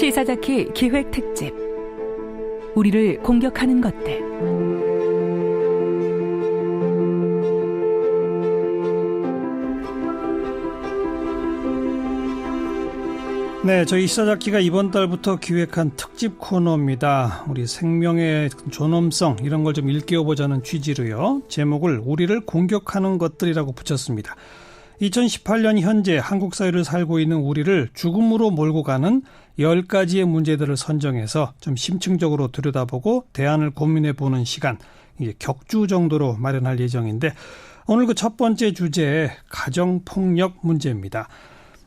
시사자키 기획 특집 우리를 공격하는 것들 네, 저희 시사자키가 이번 달부터 기획한 특집 코너입니다. 우리 생명의 존엄성 이런 걸 좀 일깨워보자는 취지로요. 제목을 우리를 공격하는 것들이라고 붙였습니다. 2018년 현재 한국 사회를 살고 있는 우리를 죽음으로 몰고 가는 10가지의 문제들을 선정해서 좀 심층적으로 들여다보고 대안을 고민해 보는 시간, 이게 격주 정도로 마련할 예정인데 오늘 그 첫 번째 주제 가정 폭력 문제입니다.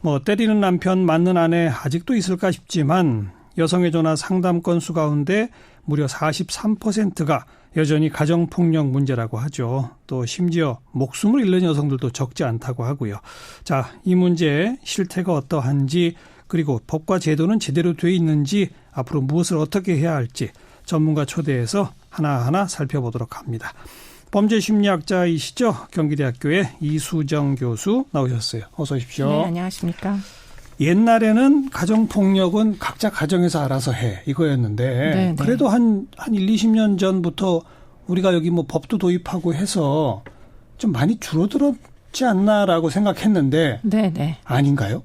뭐 때리는 남편 맞는 아내 아직도 있을까 싶지만 여성의 전화 상담 건수 가운데 무려 43%가 여전히 가정폭력 문제라고 하죠. 또 심지어 목숨을 잃는 여성들도 적지 않다고 하고요. 자, 이 문제의 실태가 어떠한지 그리고 법과 제도는 제대로 돼 있는지 앞으로 무엇을 어떻게 해야 할지 전문가 초대해서 하나하나 살펴보도록 합니다. 범죄 심리학자이시죠? 경기대학교의 이수정 교수 나오셨어요. 어서 오십시오. 네, 안녕하십니까. 옛날에는 가정폭력은 각자 가정에서 알아서 해 이거였는데 네, 네. 그래도 한, 한 1, 20년 전부터 우리가 여기 뭐 법도 도입하고 해서 좀 많이 줄어들었지 않나라고 생각했는데 네, 네. 아닌가요?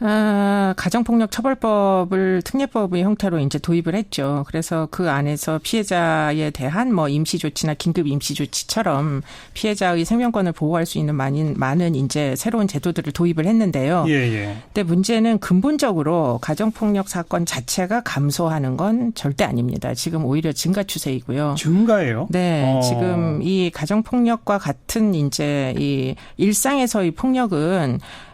아, 가정폭력 처벌법을 특례법의 형태로 이제 도입을 했죠. 그래서 그 안에서 피해자에 대한 뭐 임시 조치나 긴급 임시 조치처럼 피해자의 생명권을 보호할 수 있는 많은, 많은 이제 새로운 제도들을 도입을 했는데요. 예, 예. 근데 문제는 근본적으로 가정폭력 사건 자체가 감소하는 건 절대 아닙니다. 지금 오히려 증가 추세이고요. 증가예요? 네, 어. 지금 이 가정폭력과 같은 이제 이 일상에서의 폭력은 에,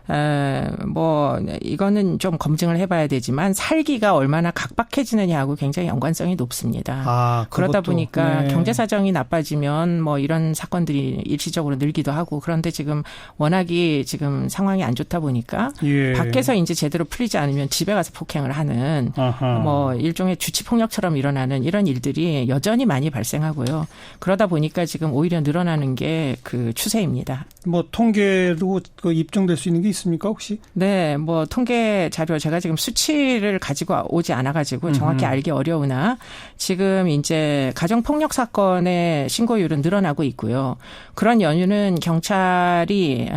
뭐 이거는 좀 검증을 해봐야 되지만 살기가 얼마나 각박해지느냐하고 굉장히 연관성이 높습니다. 아, 그러다 보니까 네. 경제 사정이 나빠지면 뭐 이런 사건들이 일시적으로 늘기도 하고 그런데 지금 워낙이 지금 상황이 안 좋다 보니까 예. 밖에서 이제 제대로 풀리지 않으면 집에 가서 폭행을 하는 아하. 뭐 일종의 주치 폭력처럼 일어나는 이런 일들이 여전히 많이 발생하고요. 그러다 보니까 지금 오히려 늘어나는 게 그 추세입니다. 뭐 통계로 그 입증될 수 있는 게 있습니까 혹시? 네, 뭐 통계 자료 제가 지금 수치를 가지고 오지 않아 가지고 정확히 음흠. 알기 어려우나 지금 이제 가정 폭력 사건의 신고율은 늘어나고 있고요. 그런 연유는 경찰이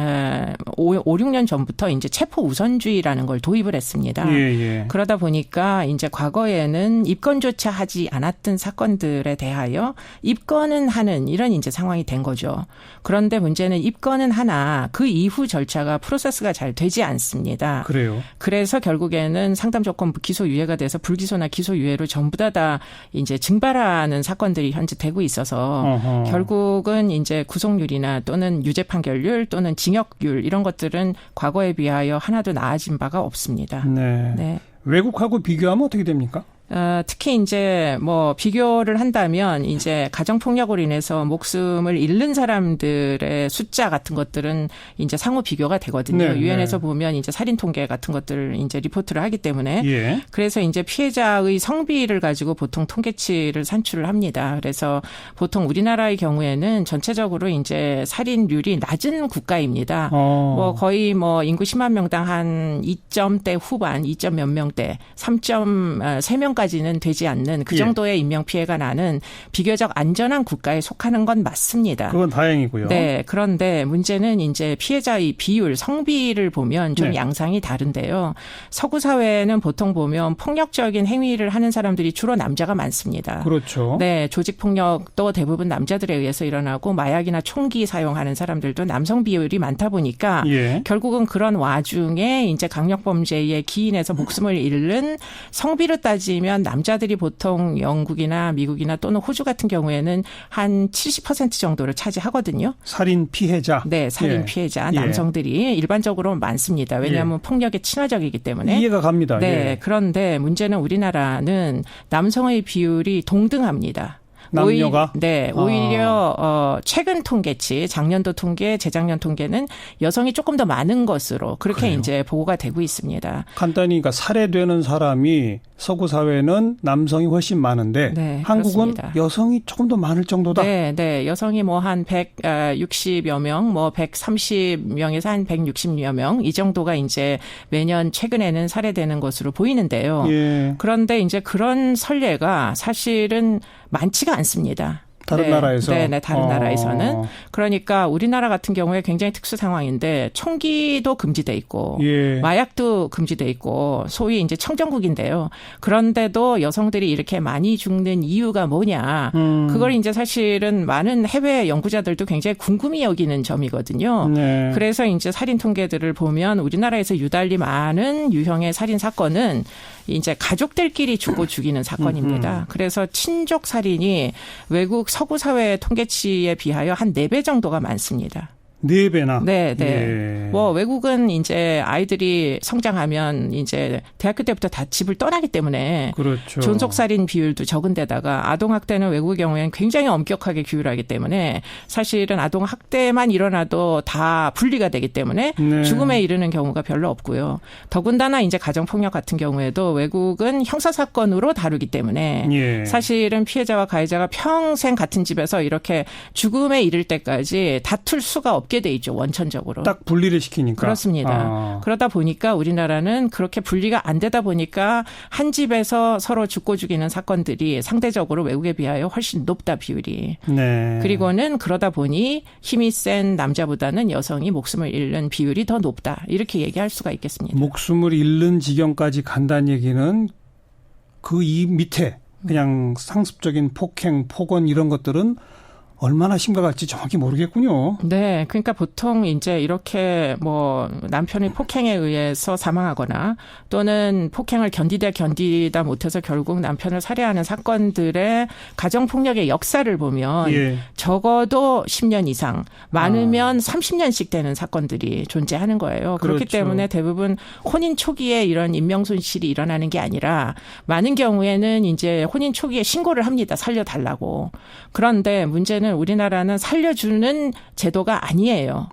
5, 5 6년 전부터 이제 체포 우선주의라는 걸 도입을 했습니다. 예, 예. 그러다 보니까 이제 과거에는 입건조차 하지 않았던 사건들에 대하여 입건은 하는 이런 이제 상황이 된 거죠. 그런데 문제는 입건은 하나 그 이후 절차가 프로세스 가 잘 되지 않습니다. 그래요. 그래서 결국에는 상담 조건 기소 유예가 돼서 불기소나 기소 유예로 전부 다 다 이제 증발하는 사건들이 현재 되고 있어서 어허. 결국은 이제 구속률이나 또는 유죄 판결률 또는 징역률 이런 것들은 과거에 비하여 하나도 나아진 바가 없습니다. 네. 네. 외국하고 비교하면 어떻게 됩니까? 어, 특히 이제 뭐 비교를 한다면 이제 가정 폭력으로 인해서 목숨을 잃는 사람들의 숫자 같은 것들은 이제 상호 비교가 되거든요. 네, 유엔에서 네. 보면 이제 살인 통계 같은 것들을 이제 리포트를 하기 때문에 예. 그래서 이제 피해자의 성비를 가지고 보통 통계치를 산출을 합니다. 그래서 보통 우리나라의 경우에는 전체적으로 이제 살인률이 낮은 국가입니다. 어. 뭐 거의 뭐 인구 10만 명당 한 2점대 후반, 2점 몇 명대, 3.3명 까지는 되지 않는 그 예. 정도의 인명 피해가 나는 비교적 안전한 국가에 속하는 건 맞습니다. 그건 다행이고요. 네, 그런데 문제는 이제 피해자의 비율, 성비를 보면 좀 네. 양상이 다른데요. 서구 사회는 보통 보면 폭력적인 행위를 하는 사람들이 주로 남자가 많습니다. 그렇죠. 네, 조직 폭력도 대부분 남자들에 의해서 일어나고 마약이나 총기 사용하는 사람들도 남성 비율이 많다 보니까 예. 결국은 그런 와중에 이제 강력 범죄에 기인해서 목숨을 잃는 성비로 따지면 남자들이 보통 영국이나 미국이나 또는 호주 같은 경우에는 한 70% 정도를 차지하거든요. 살인 피해자. 네, 살인 예. 피해자 예. 남성들이 일반적으로 많습니다. 왜냐하면 폭력에 친화적이기 때문에. 이해가 갑니다. 네, 예. 그런데 문제는 우리나라는 남성의 비율이 동등합니다. 남녀가? 오히, 네, 아. 오히려 어 최근 통계치 작년도 통계, 재작년 통계는 여성이 조금 더 많은 것으로 그렇게 그래요? 이제 보고가 되고 있습니다. 간단히 그러니까 살해되는 사람이 서구 사회는 남성이 훨씬 많은데 네, 한국은 그렇습니다. 여성이 조금 더 많을 정도다. 네, 네. 여성이 뭐 한 160여 명, 뭐 130명에서 한 160여 명 이 정도가 이제 매년 최근에는 살해되는 것으로 보이는데요. 예. 그런데 이제 그런 선례가 사실은 많지가 않습니다. 다른 네, 나라에서. 네, 네, 다른 어. 나라에서는 그러니까 우리나라 같은 경우에 굉장히 특수 상황인데 총기도 금지돼 있고 예. 마약도 금지돼 있고 소위 이제 청정국인데요. 그런데도 여성들이 이렇게 많이 죽는 이유가 뭐냐? 음. 그걸 이제 사실은 많은 해외 연구자들도 굉장히 궁금히 여기는 점이거든요. 네. 그래서 이제 살인 통계들을 보면 우리나라에서 유달리 많은 유형의 살인 사건은 이제 가족들끼리 죽고 죽이는 사건입니다. 그래서 친족 살인이 외국 서구 사회 통계치에 비하여 한 네 배 정도가 많습니다. 네 배나. 네, 네. 예. 뭐 외국은 이제 아이들이 성장하면 이제 대학교 때부터 다 집을 떠나기 때문에 그렇죠. 존속살인 비율도 적은 데다가 아동 학대는 외국의 경우에는 굉장히 엄격하게 규율하기 때문에 사실은 아동 학대만 일어나도 다 분리가 되기 때문에 네. 죽음에 이르는 경우가 별로 없고요. 더군다나 이제 가정 폭력 같은 경우에도 외국은 형사 사건으로 다루기 때문에 예. 사실은 피해자와 가해자가 평생 같은 집에서 이렇게 죽음에 이를 때까지 다툴 수가 없게 돼 있죠 원천적으로. 딱 분리를 시키니까. 그렇습니다. 아. 그러다 보니까 우리나라는 그렇게 분리가 안 되다 보니까 한 집에서 서로 죽고 죽이는 사건들이 상대적으로 외국에 비하여 훨씬 높다 비율이. 네. 그리고는 그러다 보니 힘이 센 남자보다는 여성이 목숨을 잃는 비율이 더 높다. 이렇게 얘기할 수가 있겠습니다. 목숨을 잃는 지경까지 간다는 얘기는 그 이 밑에 그냥 상습적인 폭행, 폭언 이런 것들은 얼마나 심각할지 정확히 모르겠군요. 네, 그러니까 보통 이제 이렇게 뭐 남편의 폭행에 의해서 사망하거나 또는 폭행을 견디다 견디다 못해서 결국 남편을 살해하는 사건들의 가정 폭력의 역사를 보면 예. 적어도 10년 이상, 많으면 30년씩 되는 사건들이 존재하는 거예요. 그렇기 그렇죠. 때문에 대부분 혼인 초기에 이런 인명 손실이 일어나는 게 아니라 많은 경우에는 이제 혼인 초기에 신고를 합니다. 살려달라고. 그런데 문제는 우리나라는 살려주는 제도가 아니에요.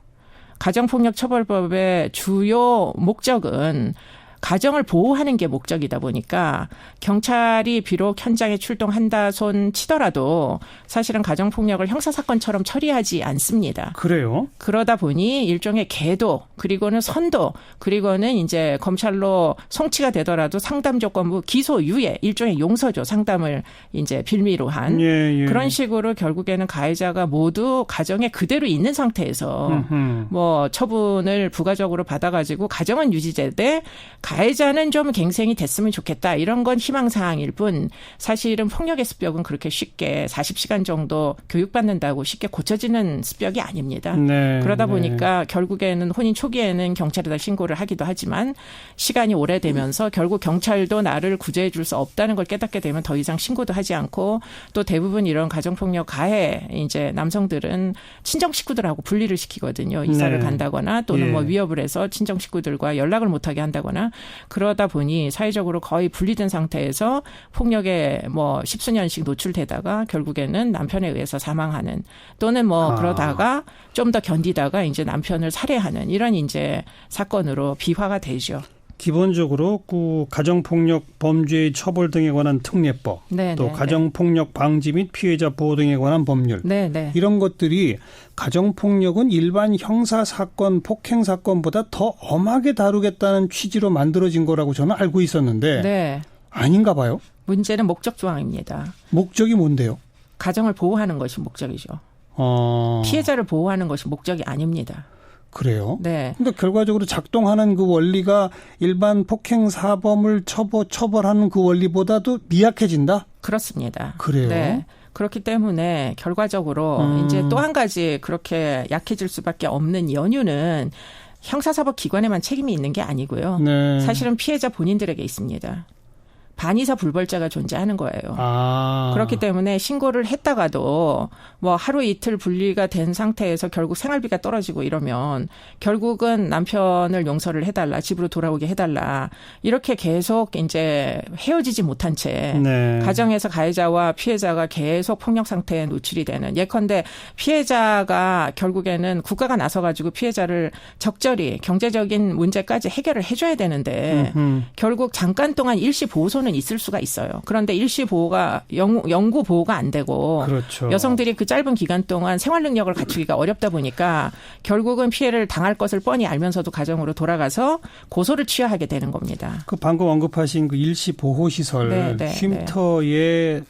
가정폭력 처벌법의 주요 목적은 가정을 보호하는 게 목적이다 보니까 경찰이 비록 현장에 출동한다 손 치더라도 사실은 가정 폭력을 형사 사건처럼 처리하지 않습니다. 그래요. 그러다 보니 일종의 계도 그리고는 선도 그리고는 이제 검찰로 송치가 되더라도 상담 조건부 기소 유예 일종의 용서죠 상담을 이제 빌미로 한 예, 예. 그런 식으로 결국에는 가해자가 모두 가정에 그대로 있는 상태에서 음흠. 뭐 처분을 부가적으로 받아가지고 가정은 유지되되 가해자는 좀 갱생이 됐으면 좋겠다 이런 건 희망사항일 뿐 사실은 폭력의 습벽은 그렇게 쉽게 40시간 정도 교육받는다고 쉽게 고쳐지는 습벽이 아닙니다. 네, 그러다 네. 보니까 결국에는 혼인 초기에는 경찰에다 신고를 하기도 하지만 시간이 오래되면서 결국 경찰도 나를 구제해 줄 수 없다는 걸 깨닫게 되면 더 이상 신고도 하지 않고 또 대부분 이런 가정폭력 가해 이제 남성들은 친정 식구들하고 분리를 시키거든요. 이사를 네. 간다거나 또는 예. 뭐 위협을 해서 친정 식구들과 연락을 못하게 한다거나 그러다 보니 사회적으로 거의 분리된 상태에서 폭력에 뭐 십수년씩 노출되다가 결국에는 남편에 의해서 사망하는 또는 뭐 아. 그러다가 좀 더 견디다가 이제 남편을 살해하는 이런 이제 사건으로 비화가 되죠. 기본적으로 그 가정폭력 범죄의 처벌 등에 관한 특례법, 네, 또 네, 가정폭력 방지 및 피해자 보호 등에 관한 법률 네, 네. 이런 것들이 가정폭력은 일반 형사 사건, 폭행 사건보다 더 엄하게 다루겠다는 취지로 만들어진 거라고 저는 알고 있었는데 네. 아닌가 봐요. 문제는 목적 조항입니다. 목적이 뭔데요? 가정을 보호하는 것이 목적이죠. 어, 피해자를 보호하는 것이 목적이 아닙니다. 그래요. 네. 근데 결과적으로 작동하는 그 원리가 일반 폭행 사범을 처벌, 처벌하는 그 원리보다도 미약해진다? 그렇습니다. 그래요? 네. 그렇기 때문에 결과적으로 음. 이제 또 한 가지 그렇게 약해질 수밖에 없는 연유는 형사사법 기관에만 책임이 있는 게 아니고요. 네. 사실은 피해자 본인들에게 있습니다. 반의사 불벌자가 존재하는 거예요. 아. 그렇기 때문에 신고를 했다가도 뭐 하루 이틀 분리가 된 상태에서 결국 생활비가 떨어지고 이러면 결국은 남편을 용서를 해달라 집으로 돌아오게 해달라 이렇게 계속 이제 헤어지지 못한 채 네. 가정에서 가해자와 피해자가 계속 폭력 상태에 노출이 되는 예컨대 피해자가 결국에는 국가가 나서가지고 피해자를 적절히 경제적인 문제까지 해결을 해줘야 되는데 음, 결국 잠깐 동안 일시 보호소는 보호는 있을 수가 있어요. 그런데 일시 보호가 영, 영구 보호가 안 되고 그렇죠. 여성들이 그 짧은 기간 동안 생활 능력을 갖추기가 어렵다 보니까 결국은 피해를 당할 것을 뻔히 알면서도 가정으로 돌아가서 고소를 취하하게 되는 겁니다. 그 방금 언급하신 그 일시 보호 시설 네, 네, 쉼터에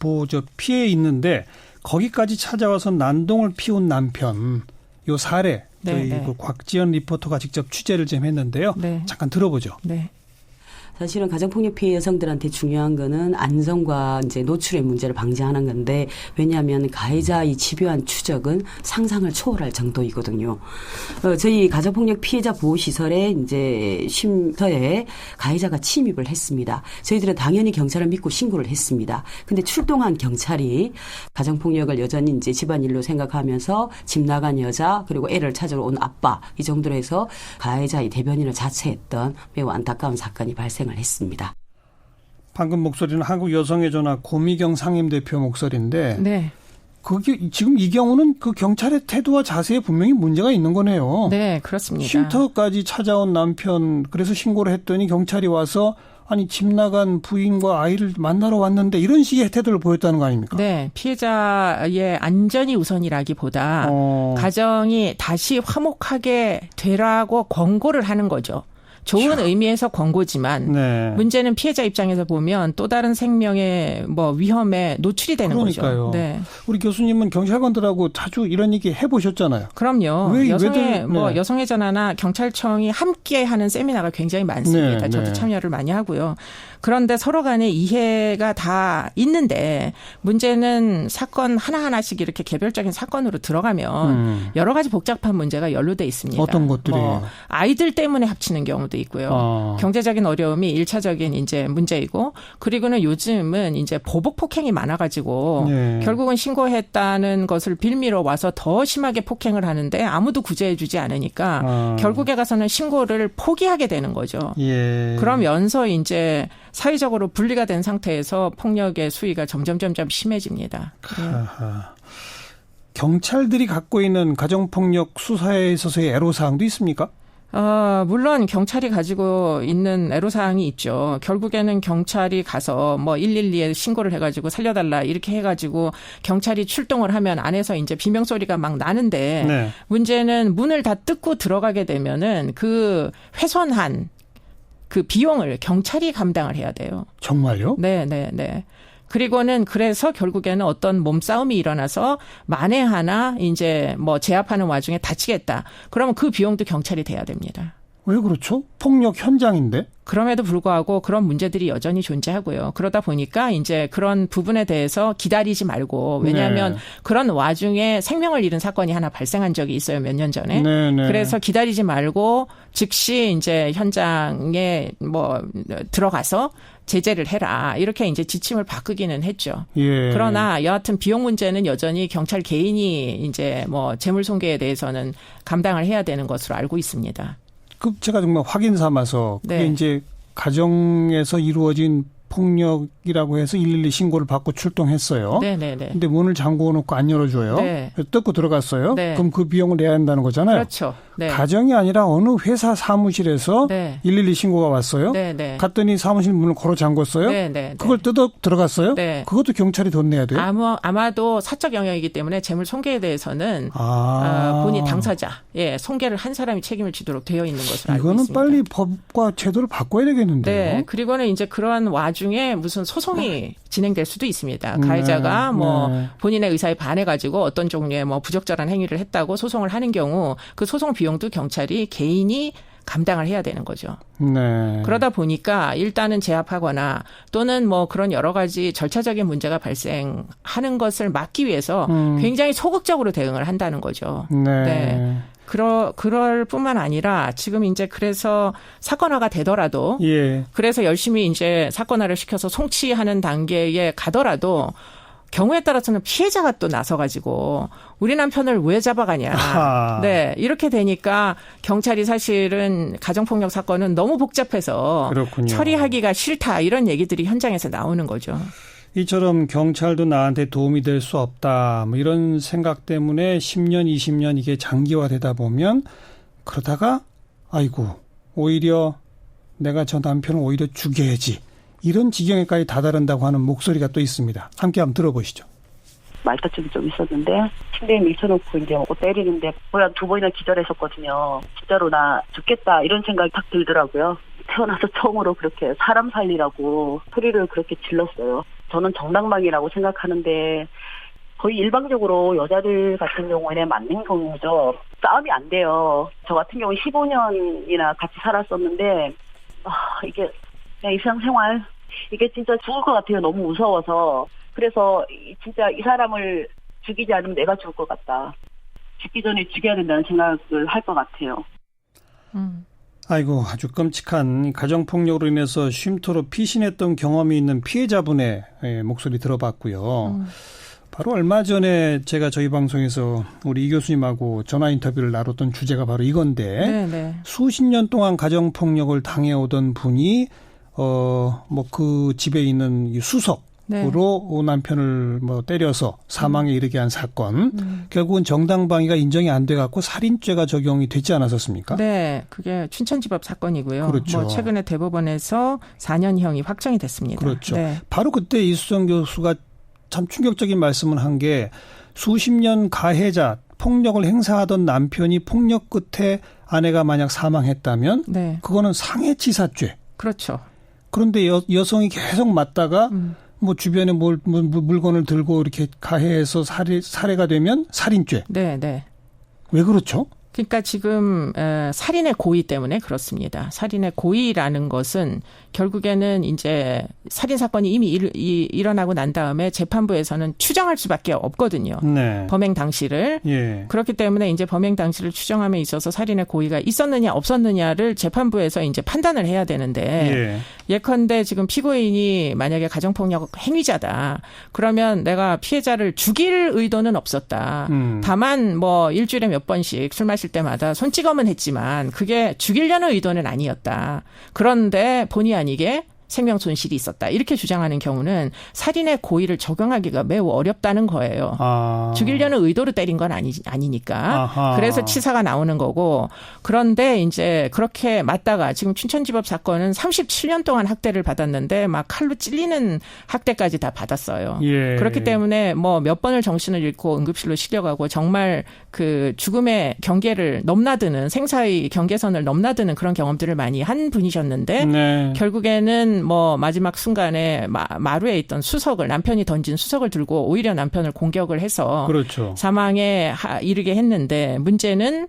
뭐저 피해 있는데 거기까지 찾아와서 난동을 피운 남편 요 사례 네, 저희 네. 그 곽지연 리포터가 직접 취재를 좀 했는데요. 네. 잠깐 들어보죠. 네. 사실은 가정폭력 피해 여성들한테 중요한 거는 안전과 이제 노출의 문제를 방지하는 건데 왜냐하면 가해자의 집요한 추적은 상상을 초월할 정도이거든요. 어, 저희 가정폭력 피해자 보호시설에 이제 쉼터에 가해자가 침입을 했습니다. 저희들은 당연히 경찰을 믿고 신고를 했습니다. 근데 출동한 경찰이 가정폭력을 여전히 이제 집안일로 생각하면서 집 나간 여자 그리고 애를 찾으러 온 아빠 이 정도로 해서 가해자의 대변인을 자체했던 매우 안타까운 사건이 발생 을 했습니다. 방금 목소리는 한국 여성의 전화 고미경 상임대표 목소리인데 네. 그게 지금 이 경우는 그 경찰의 태도와 자세에 분명히 문제가 있는 거네요. 네, 그렇습니다. 쉼터까지 찾아온 남편 그래서 신고를 했더니 경찰이 와서 아니 집 나간 부인과 아이를 만나러 왔는데 이런 식의 태도를 보였다는 거 아닙니까? 네, 피해자의 안전이 우선이라기보다 어, 가정이 다시 화목하게 되라고 권고를 하는 거죠. 좋은 의미에서 권고지만 네. 문제는 피해자 입장에서 보면 또 다른 생명의 뭐 위험에 노출이 되는 그러니까요. 거죠. 네. 우리 교수님은 경찰관들하고 자주 이런 얘기 해보셨잖아요. 그럼요. 왜- 여성의 뭐 네. 여성의 전화나 경찰청이 함께 하는 세미나가 굉장히 많습니다. 네, 저도 네. 참여를 많이 하고요. 그런데 서로 간에 이해가 다 있는데 문제는 사건 하나하나씩 이렇게 개별적인 사건으로 들어가면 음. 여러 가지 복잡한 문제가 연루돼 있습니다. 어떤 것들이에요? 뭐 아이들 때문에 합치는 경우도 있고요. 어. 경제적인 어려움이 일차적인 이제 문제이고 그리고는 요즘은 이제 보복 폭행이 많아 가지고 네. 결국은 신고했다는 것을 빌미로 와서 더 심하게 폭행을 하는데 아무도 구제해 주지 않으니까 어. 결국에 가서는 신고를 포기하게 되는 거죠. 예. 그러면서 이제 사회적으로 분리가 된 상태에서 폭력의 수위가 점점 점점 심해집니다. 예. 아하. 경찰들이 갖고 있는 가정폭력 수사에 있어서의 애로사항도 있습니까? 어, 물론 경찰이 가지고 있는 애로사항이 있죠. 결국에는 경찰이 가서 뭐 112에 신고를 해가지고 살려달라 이렇게 해가지고 경찰이 출동을 하면 안에서 이제 비명소리가 막 나는데 네. 문제는 문을 다 뜯고 들어가게 되면은 그 훼손한 그 비용을 경찰이 감당을 해야 돼요. 정말요? 네, 네, 네. 그리고는 그래서 결국에는 어떤 몸싸움이 일어나서 만에 하나 이제 뭐 제압하는 와중에 다치겠다. 그러면 그 비용도 경찰이 돼야 됩니다. 왜 그렇죠? 폭력 현장인데. 그럼에도 불구하고 그런 문제들이 여전히 존재하고요. 그러다 보니까 이제 그런 부분에 대해서 기다리지 말고 왜냐하면 네. 그런 와중에 생명을 잃은 사건이 하나 발생한 적이 있어요. 몇 년 전에. 네, 네. 그래서 기다리지 말고 즉시 이제 현장에 뭐 들어가서 제재를 해라. 이렇게 이제 지침을 바꾸기는 했죠. 예. 그러나 여하튼 비용 문제는 여전히 경찰 개인이 이제 뭐 재물 손괴에 대해서는 감당을 해야 되는 것으로 알고 있습니다. 그 제가 정말 확인 삼아서 그게 네. 이제 가정에서 이루어진 폭력이라고 해서 112 신고를 받고 출동했어요. 네, 네, 네. 근데 문을 잠궈 놓고 안 열어줘요. 네. 그래서 뜯고 들어갔어요. 네. 그럼 그 비용을 내야 한다는 거잖아요. 그렇죠. 네. 가정이 아니라 어느 회사 사무실에서 네. 112 신고가 왔어요. 네, 네. 갔더니 사무실 문을 걸어 잠궜어요. 네, 네. 그걸 뜯어 들어갔어요. 네. 그것도 경찰이 돈 내야 돼요. 아마 아마도 사적 영역이기 때문에 재물 손괴에 대해서는 아, 어, 본인 당사자, 예, 손괴를 한 사람이 책임을 지도록 되어 있는 것으로 알고 이거는 있습니다. 빨리 법과 제도를 바꿔야 되겠는데요. 네. 그리고는 이제 그러한 와중 에 무슨 소송이 진행될 수도 있습니다. 네, 가해자가 뭐 네. 본인의 의사에 반해 가지고 어떤 종류의 뭐 부적절한 행위를 했다고 소송을 하는 경우 그 소송 비용도 경찰이 개인이 감당을 해야 되는 거죠. 네. 그러다 보니까 일단은 제압하거나 또는 뭐 그런 여러 가지 절차적인 문제가 발생하는 것을 막기 위해서 음. 굉장히 소극적으로 대응을 한다는 거죠. 네. 네. 그러, 그럴 뿐만 아니라 지금 이제 그래서 사건화가 되더라도 예. 그래서 열심히 이제 사건화를 시켜서 송치하는 단계에 가더라도 경우에 따라서는 피해자가 또 나서가지고 우리 남편을 왜 잡아가냐. 아하. 네. 이렇게 되니까 경찰이 사실은 가정폭력 사건은 너무 복잡해서 그렇군요. 처리하기가 싫다. 이런 얘기들이 현장에서 나오는 거죠. 이처럼 경찰도 나한테 도움이 될 수 없다. 뭐 이런 생각 때문에 10년, 20년 이게 장기화되다 보면 그러다가 아이고 오히려 내가 저 남편을 오히려 죽여야지. 이런 지경에까지 다다른다고 하는 목소리가 또 있습니다. 함께 한번 들어보시죠. 말다툼이 좀 있었는데 침대에 밀쳐놓고 이제 뭐 때리는데 거의 한 두 번이나 기절했었거든요. 진짜로 나 죽겠다 이런 생각이 딱 들더라고요. 태어나서 처음으로 그렇게 사람 살리라고 소리를 그렇게 질렀어요. 저는 정당방위라고 생각하는데 거의 일방적으로 여자들 같은 경우에는 맞는 경우죠. 싸움이 안 돼요. 저 같은 경우는 15년이나 같이 살았었는데 아 이게 그냥 일상생활 이게 진짜 죽을 것 같아요. 너무 무서워서. 그래서 이- 진짜 이 사람을 죽이지 않으면 내가 죽을 것 같다. 죽기 전에 죽여야 된다는 생각을 할 것 같아요. 음. 아이고 아주 끔찍한 가정폭력으로 인해서 쉼터로 피신했던 경험이 있는 피해자분의 예, 목소리 들어봤고요. 음. 바로 얼마 전에 제가 저희 방송에서 우리 이 교수님하고 전화 인터뷰를 나눴던 주제가 바로 이건데 네, 네. 수십 년 동안 가정폭력을 당해오던 분이 어 뭐 그 집에 있는 이 수석 으로 네. 남편을 뭐 때려서 사망에 이르게 한 사건 음. 결국은 정당방위가 인정이 안 돼 갖고 살인죄가 적용이 됐지 않았었습니까? 네, 그게 춘천지법 사건이고요. 그렇죠. 뭐 최근에 대법원에서 4년형이 확정이 됐습니다. 그렇죠. 네. 바로 그때 이수정 교수가 참 충격적인 말씀을 한 게 수십 년 가해자 폭력을 행사하던 남편이 폭력 끝에 아내가 만약 사망했다면 네. 그거는 상해치사죄. 그렇죠. 그런데 여, 여성이 계속 맞다가 음. 뭐 주변에 뭘, 물- 물- 물건을 들고 이렇게 가해해서 살해, 살해가 되면 살인죄. 네, 네. 왜 그렇죠? 그러니까 지금 에, 살인의 고의 때문에 그렇습니다. 살인의 고의라는 것은 결국에는 이제 살인 사건이 이미 일, 이, 일어나고 난 다음에 재판부에서는 추정할 수밖에 없거든요. 네. 범행 당시를 예. 그렇기 때문에 이제 범행 당시를 추정함에 있어서 살인의 고의가 있었느냐 없었느냐를 재판부에서 이제 판단을 해야 되는데 예. 예컨대 지금 피고인이 만약에 가정폭력 행위자다. 그러면 내가 피해자를 죽일 의도는 없었다. 음. 다만 뭐 일주일에 몇 번씩 술 마실 때마다 손찌검은 했지만 그게 죽이려는 의도는 아니었다. 그런데 본의 아니게 생명 손실이 있었다. 이렇게 주장하는 경우는 살인의 고의를 적용하기가 매우 어렵다는 거예요. 아. 죽이려는 의도로 때린 건 아니, 아니니까. 아하. 그래서 치사가 나오는 거고. 그런데 이제 그렇게 맞다가 지금 춘천지법 사건은 37년 동안 학대를 받았는데 막 칼로 찔리는 학대까지 다 받았어요. 예. 그렇기 때문에 뭐 몇 번을 정신을 잃고 응급실로 실려가고 정말 그 죽음의 경계를 넘나드는 생사의 경계선을 넘나드는 그런 경험들을 많이 한 분이셨는데 네. 결국에는 뭐 마지막 순간에 마, 마루에 있던 수석을 남편이 던진 수석을 들고 오히려 남편을 공격을 해서 그렇죠. 사망에 하- 이르게 했는데 문제는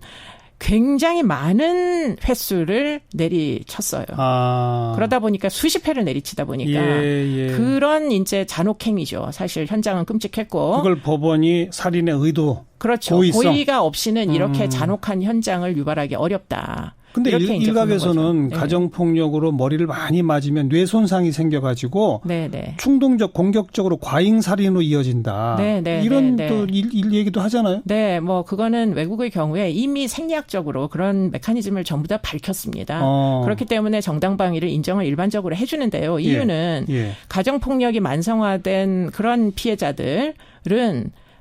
굉장히 많은 횟수를 내리쳤어요. 아. 그러다 보니까 수십 회를 내리치다 보니까 예, 예. 그런 이제 잔혹행위죠. 사실 현장은 끔찍했고 그걸 법원이 살인의 의도. 그렇죠. 고의성. 고의가 없이는 이렇게 음. 잔혹한 현장을 유발하기 어렵다. 근데 일, 거죠. 네. 가정폭력으로 머리를 많이 맞으면 뇌 손상이 생겨가지고 네, 네. 충동적 공격적으로 과잉 살인으로 이어진다. 네, 네, 이런 네, 또 네. 일, 일 얘기도 하잖아요. 네, 뭐 그거는 외국의 경우에 이미 생리학적으로 그런 메커니즘을 전부 다 밝혔습니다. 어. 그렇기 때문에 정당방위를 인정을 일반적으로 해주는데요. 이유는 예. 가정폭력이 만성화된 그런 피해자들은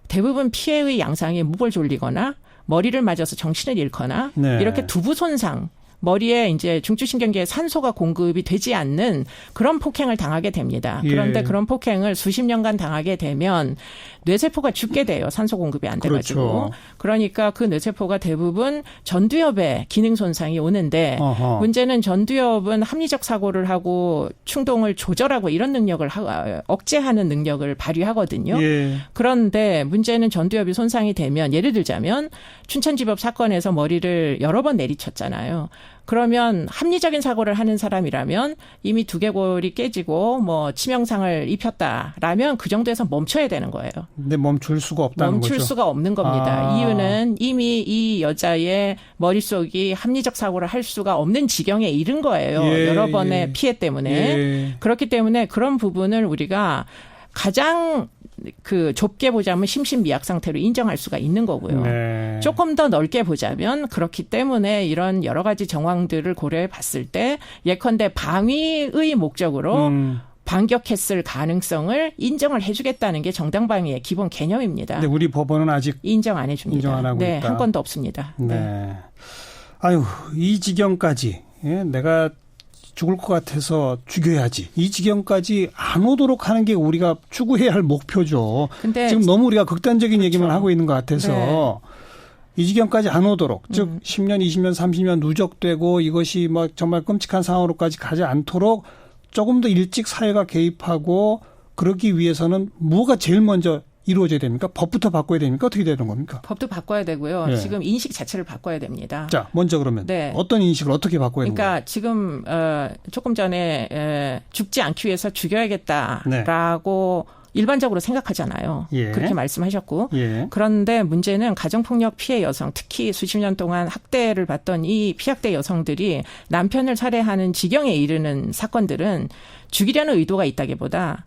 대부분 피해의 양상이 목을 졸리거나 머리를 맞아서 정신을 잃거나 네. 이렇게 두부 손상 머리에 이제 중추신경계에 산소가 공급이 되지 않는 그런 폭행을 당하게 됩니다. 예. 그런데 그런 폭행을 수십 년간 당하게 되면 뇌세포가 죽게 돼요. 산소 공급이 안 돼가지고. 그렇죠. 그러니까 그 뇌세포가 대부분 전두엽에 기능 손상이 오는데 어허. 문제는 전두엽은 합리적 사고를 하고 충동을 조절하고 이런 능력을 하, 억제하는 능력을 발휘하거든요. 예. 그런데 문제는 전두엽이 손상이 되면 예를 들자면 춘천지법 사건에서 머리를 여러 번 내리쳤잖아요. 그러면 합리적인 사고를 하는 사람이라면 이미 두개골이 깨지고 뭐 치명상을 입혔다라면 그 정도에서 멈춰야 되는 거예요. 근데 멈출 수가 없다는 멈출 거죠. 수가 없는 겁니다. 아. 이유는 이미 이 여자의 머릿속이 합리적 사고를 할 수가 없는 지경에 이른 거예요. 예, 여러 번의 예. 피해 때문에. 예. 그렇기 때문에 그런 부분을 우리가 가장 그 좁게 보자면 심신미약 상태로 인정할 수가 있는 거고요. 네. 조금 더 넓게 보자면 그렇기 때문에 이런 여러 가지 정황들을 고려해 봤을 때 예컨대 방위의 목적으로 음. 반격했을 가능성을 인정을 해주겠다는 게 정당방위의 기본 개념입니다. 근데 우리 법원은 아직 인정 안 해줍니다. 인정 안 하고 네, 있다. 한 건도 없습니다. 네. 네. 아유, 이 지경까지. 예, 내가 죽을 것 같아서 죽여야지. 이 지경까지 안 오도록 하는 게 우리가 추구해야 할 목표죠. 근데 지금 너무 우리가 극단적인 얘기만 그렇죠. 하고 있는 것 같아서 이 지경까지 안 오도록 즉 음. 10년, 20년, 30년 누적되고 이것이 뭐 정말 끔찍한 상황으로까지 가지 않도록 조금 더 일찍 사회가 개입하고 그러기 위해서는 뭐가 제일 먼저 이루어져야 됩니까? 법부터 바꿔야 됩니까? 어떻게 되는 겁니까? 법도 바꿔야 되고요. 네. 지금 인식 자체를 바꿔야 됩니다. 자, 먼저 그러면 네. 어떤 인식을 어떻게 바꿔야 거예요? 그러니까 지금 어 조금 전에 에, 죽지 않기 위해서 죽여야겠다라고 일반적으로 생각하잖아요. 예. 그렇게 말씀하셨고 예. 그런데 문제는 가정폭력 피해 여성, 특히 수십 년 동안 학대를 받던 이 피학대 여성들이 남편을 살해하는 지경에 이르는 사건들은 죽이려는 의도가 있다기보다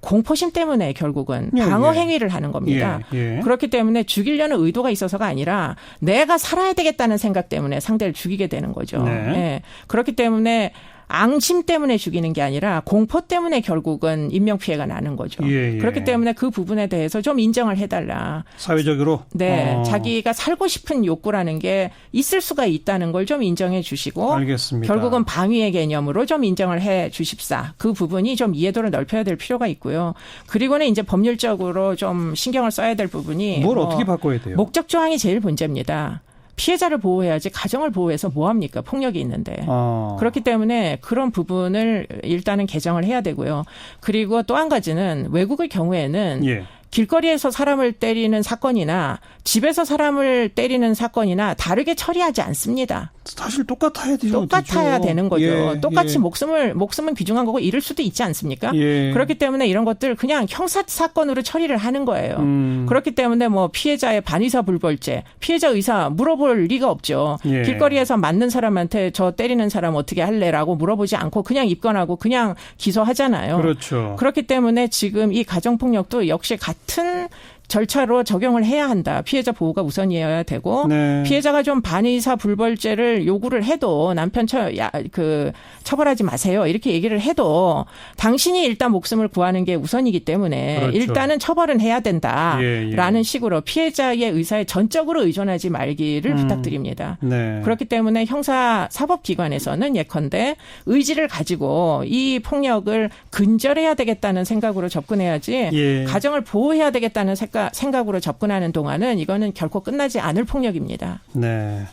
공포심 때문에 결국은 예, 방어 예. 행위를 하는 겁니다. 예. 예. 그렇기 때문에 죽이려는 의도가 있어서가 아니라 내가 살아야 되겠다는 생각 때문에 상대를 죽이게 되는 거죠. 네. 예. 그렇기 때문에 앙심 때문에 죽이는 게 아니라 공포 때문에 결국은 인명 피해가 나는 거죠. 예, 예. 그렇기 때문에 그 부분에 대해서 좀 인정을 해달라. 사회적으로 네, 어, 자기가 살고 싶은 욕구라는 게 있을 수가 있다는 걸 좀 인정해 주시고 알겠습니다. 결국은 방위의 개념으로 좀 인정을 해 주십사. 그 부분이 좀 이해도를 넓혀야 될 필요가 있고요. 그리고는 이제 법률적으로 좀 신경을 써야 될 부분이 뭘 뭐 어떻게 바꿔야 돼요? 목적 조항이 제일 문제입니다. 피해자를 보호해야지 가정을 보호해서 뭐 합니까? 폭력이 있는데. 어. 그렇기 때문에 그런 부분을 일단은 개정을 해야 되고요. 그리고 또 한 가지는 외국의 경우에는 예. 길거리에서 사람을 때리는 사건이나 집에서 사람을 때리는 사건이나 다르게 처리하지 않습니다. 사실 똑같아야 되죠. 똑같아야. 되는 거죠. 예, 똑같이 예. 목숨을 목숨은 귀중한 거고 잃을 수도 있지 않습니까? 예. 그렇기 때문에 이런 것들 그냥 형사 사건으로 처리를 하는 거예요. 음. 그렇기 때문에 뭐 피해자의 반의사 불벌죄, 피해자 의사 물어볼 리가 없죠. 예. 길거리에서 맞는 사람한테 저 때리는 사람 어떻게 할래라고 물어보지 않고 그냥 입건하고 그냥 기소하잖아요. 그렇죠. 그렇기 때문에 지금 이 가정폭력도 역시 같은 같은 절차로 적용을 해야 한다. 피해자 보호가 우선이어야 되고 네. 피해자가 좀 반의사 불벌죄를 요구를 해도 남편 처, 야, 그, 처벌하지 마세요. 이렇게 얘기를 해도 당신이 일단 목숨을 구하는 게 우선이기 때문에 그렇죠. 일단은 처벌은 해야 된다. 예, 예. 라는 식으로 피해자의 의사에 전적으로 의존하지 말기를 음. 부탁드립니다. 네. 그렇기 때문에 형사 사법기관에서는 예컨대 의지를 가지고 이 폭력을 근절해야 되겠다는 생각으로 접근해야지 예. 가정을 보호해야 되겠다는 생각, 생각으로 접근하는 동안은 이거는 결코 끝나지 않을 폭력입니다. 네.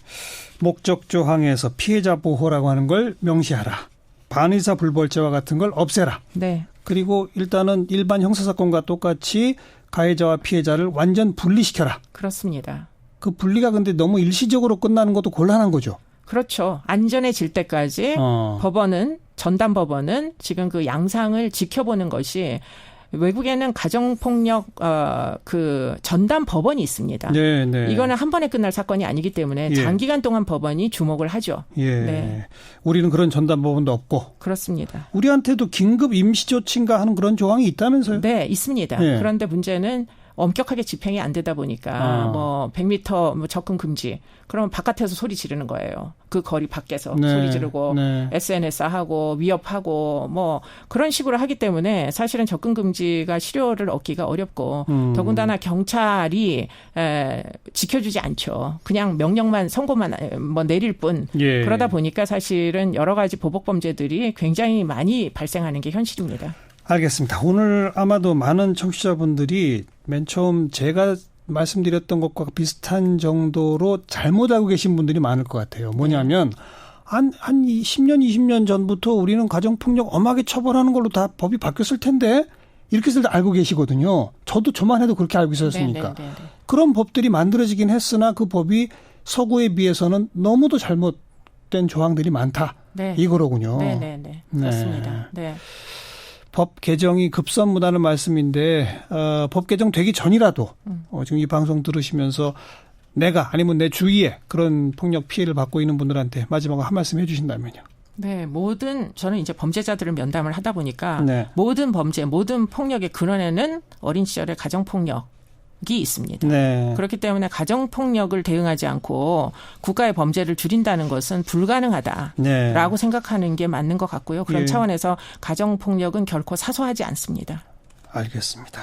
목적 조항에서 피해자 보호라고 하는 걸 명시하라. 반의사 불벌죄와 같은 걸 없애라. 네. 그리고 일단은 일반 형사사건과 똑같이 가해자와 피해자를 완전 분리시켜라. 그렇습니다. 그 분리가 근데 너무 일시적으로 끝나는 것도 곤란한 거죠. 그렇죠. 안전해질 때까지 어. 법원은 전담 법원은 지금 그 양상을 지켜보는 것이 외국에는 가정폭력 어 그 전담 법원이 있습니다. 네, 네. 이거는 한 번에 끝날 사건이 아니기 때문에 예. 장기간 동안 법원이 주목을 하죠. 예. 네. 우리는 그런 전담 법원도 없고 그렇습니다. 우리한테도 긴급 임시 조치인가 하는 그런 조항이 있다면서요? 네, 있습니다. 예. 그런데 문제는 엄격하게 집행이 안 되다 보니까 아. 뭐 100m 뭐 접근 금지. 그럼 바깥에서 소리 지르는 거예요. 그 거리 밖에서 네, 소리 지르고 네. SNS 하고 위협하고 뭐 그런 식으로 하기 때문에 사실은 접근 금지가 실효를 얻기가 어렵고 음. 더군다나 경찰이 에, 지켜주지 않죠. 그냥 명령만 선고만 에, 뭐 내릴 뿐. 예. 그러다 보니까 사실은 여러 가지 보복 범죄들이 굉장히 많이 발생하는 게 현실입니다. 알겠습니다. 오늘 아마도 많은 청취자분들이 맨 처음 제가 말씀드렸던 것과 비슷한 정도로 잘못 알고 계신 분들이 많을 것 같아요. 뭐냐면 한, 한 10년, 20년 전부터 우리는 가정폭력 엄하게 처벌하는 걸로 다 법이 바뀌었을 텐데 이렇게들 알고 계시거든요. 저도 저만 해도 그렇게 알고 있었으니까. 네, 네, 네, 네. 그런 법들이 만들어지긴 했으나 그 법이 서구에 비해서는 너무도 잘못된 조항들이 많다. 네. 이거로군요. 네, 네, 네. 그렇습니다. 네. 법 개정이 급선무다는 말씀인데 어, 법 개정 되기 전이라도 음. 어, 지금 이 방송 들으시면서 내가 아니면 내 주위에 그런 폭력 피해를 받고 있는 분들한테 마지막으로 한 말씀 해주신다면요. 네, 모든 저는 이제 범죄자들을 면담을 하다 보니까 네. 모든 범죄, 모든 폭력의 근원에는 어린 시절의 가정 폭력 이 있습니다. 네. 그렇기 때문에 가정 폭력을 대응하지 않고 국가의 범죄를 줄인다는 것은 불가능하다. 네. 라고 생각하는 게 맞는 것 같고요. 그런 예. 차원에서 가정 폭력은 결코 사소하지 않습니다. 알겠습니다.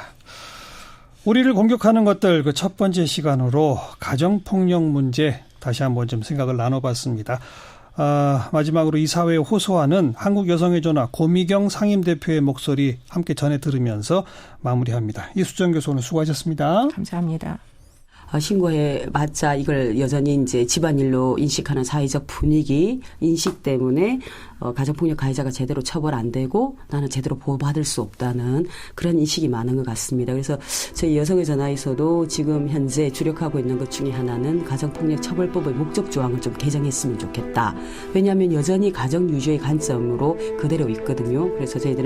우리를 공격하는 것들 그 첫 번째 시간으로 가정 폭력 문제 다시 한번 좀 생각을 나눠봤습니다. 아, 마지막으로 이 사회에 호소하는 한국 여성의 전화 고미경 상임 대표의 목소리 함께 전해 들으면서 마무리합니다. 이수정 교수 오늘 수고하셨습니다. 감사합니다. 어, 신고해 맞자 이걸 여전히 이제 집안일로 인식하는 사회적 분위기 인식 때문에 어, 가정폭력 가해자가 제대로 처벌 안 되고 나는 제대로 보호받을 수 없다는 그런 인식이 많은 것 같습니다. 그래서 저희 여성의 전화에서도 지금 현재 주력하고 있는 것 중에 하나는 가정폭력 처벌법의 목적 조항을 좀 개정했으면 좋겠다. 왜냐하면 여전히 가정 유죄의 관점으로 그대로 있거든요. 그래서 저희들은